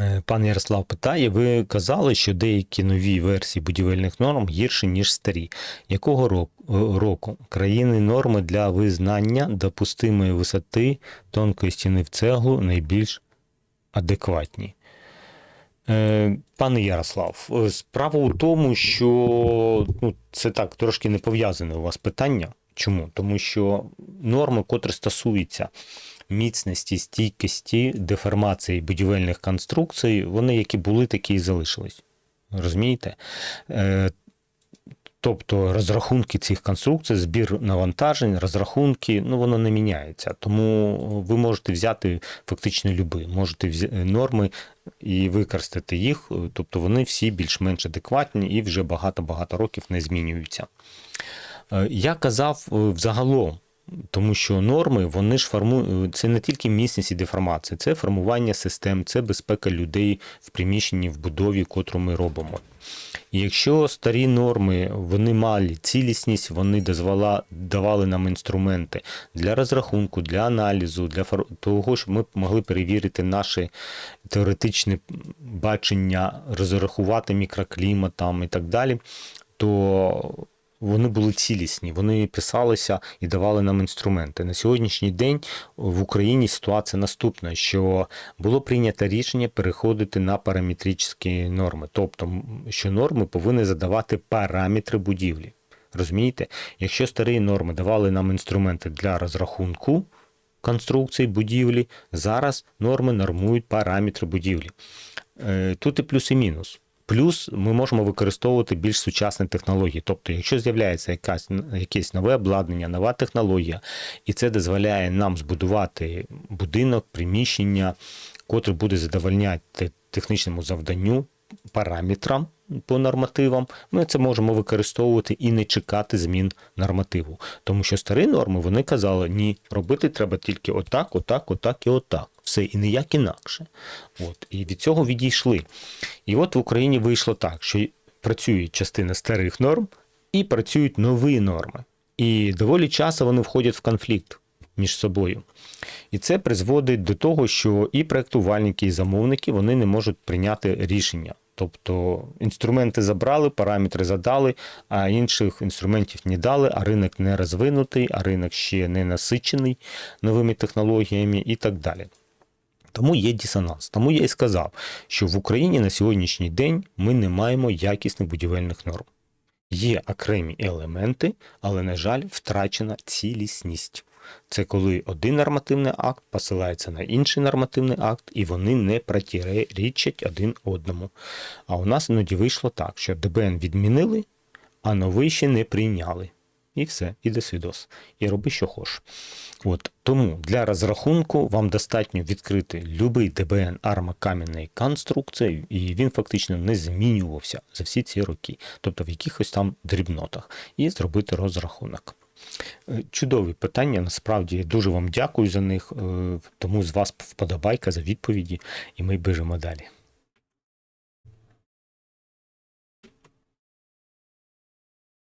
Е, Пан Ярослав питає: ви казали, що деякі нові версії будівельних норм гірші, ніж старі. Якого е, року країни норми для визнання допустимої висоти тонкої стіни в цеглу найбільш адекватні? Е, Пане Ярослав, справа у тому, що ну, це так трошки не пов'язане у вас питання. Чому? Тому що норми, котрі стосуються міцності, стійкості, деформації будівельних конструкцій, вони які були, такі і залишились. Розумієте? Е, Тобто розрахунки цих конструкцій, збір навантажень, розрахунки, ну воно не міняється. Тому ви можете взяти фактично люби, можете взяти норми і використати їх, тобто вони всі більш-менш адекватні і вже багато-багато років не змінюються. Е, Я казав е, взагалом, тому що норми вони ж формують це не тільки міцність і деформація, це формування систем, це безпека людей в приміщенні, в будові, котру ми робимо. І якщо старі норми вони мали цілісність, вони дозвола, давали нам інструменти для розрахунку, для аналізу, для того, щоб ми могли перевірити наше теоретичне бачення, розрахувати мікроклімат там і так далі, то вони були цілісні, вони писалися і давали нам інструменти. На сьогоднішній день в Україні ситуація наступна, що було прийнято рішення переходити на параметричні норми, тобто що норми повинні задавати параметри будівлі. Розумієте? Якщо старі норми давали нам інструменти для розрахунку конструкцій будівлі, зараз норми нормують параметри будівлі. Е, Тут і плюс, і мінус. Плюс ми можемо використовувати більш сучасні технології. Тобто, якщо з'являється якась, якесь нове обладнання, нова технологія, і це дозволяє нам збудувати будинок, приміщення, котре буде задовольняти технічному завданню, параметрам по нормативам, ми це можемо використовувати і не чекати змін нормативу. Тому що старі норми вони казали, ні, робити треба тільки отак, отак, отак і отак. Все і ніяк інакше. От, і від цього відійшли. І от в Україні вийшло так, що працює частина старих норм і працюють нові норми. І доволі часто вони входять в конфлікт між собою. І це призводить до того, що і проектувальники, і замовники вони не можуть прийняти рішення. Тобто інструменти забрали, параметри задали, а інших інструментів не дали, а ринок не розвинутий, а ринок ще не насичений новими технологіями і так далі. Тому є дисонанс. Тому я і сказав, що в Україні на сьогоднішній день ми не маємо якісних будівельних норм. Є окремі елементи, але, на жаль, втрачена цілісність. Це коли один нормативний акт посилається на інший нормативний акт, і вони не протирічать один одному. А у нас іноді вийшло так, що ДБН відмінили, а новий ще не прийняли. І все, і до свідос. І роби, що хочеш. От тому для розрахунку вам достатньо відкрити будь-який ДБН арма кам'яної конструкції, і він фактично не змінювався за всі ці роки, тобто в якихось там дрібнотах, і зробити розрахунок. Е, Чудові питання, насправді дуже вам дякую за них. е, Тому з вас вподобайка за відповіді, і ми біжимо далі.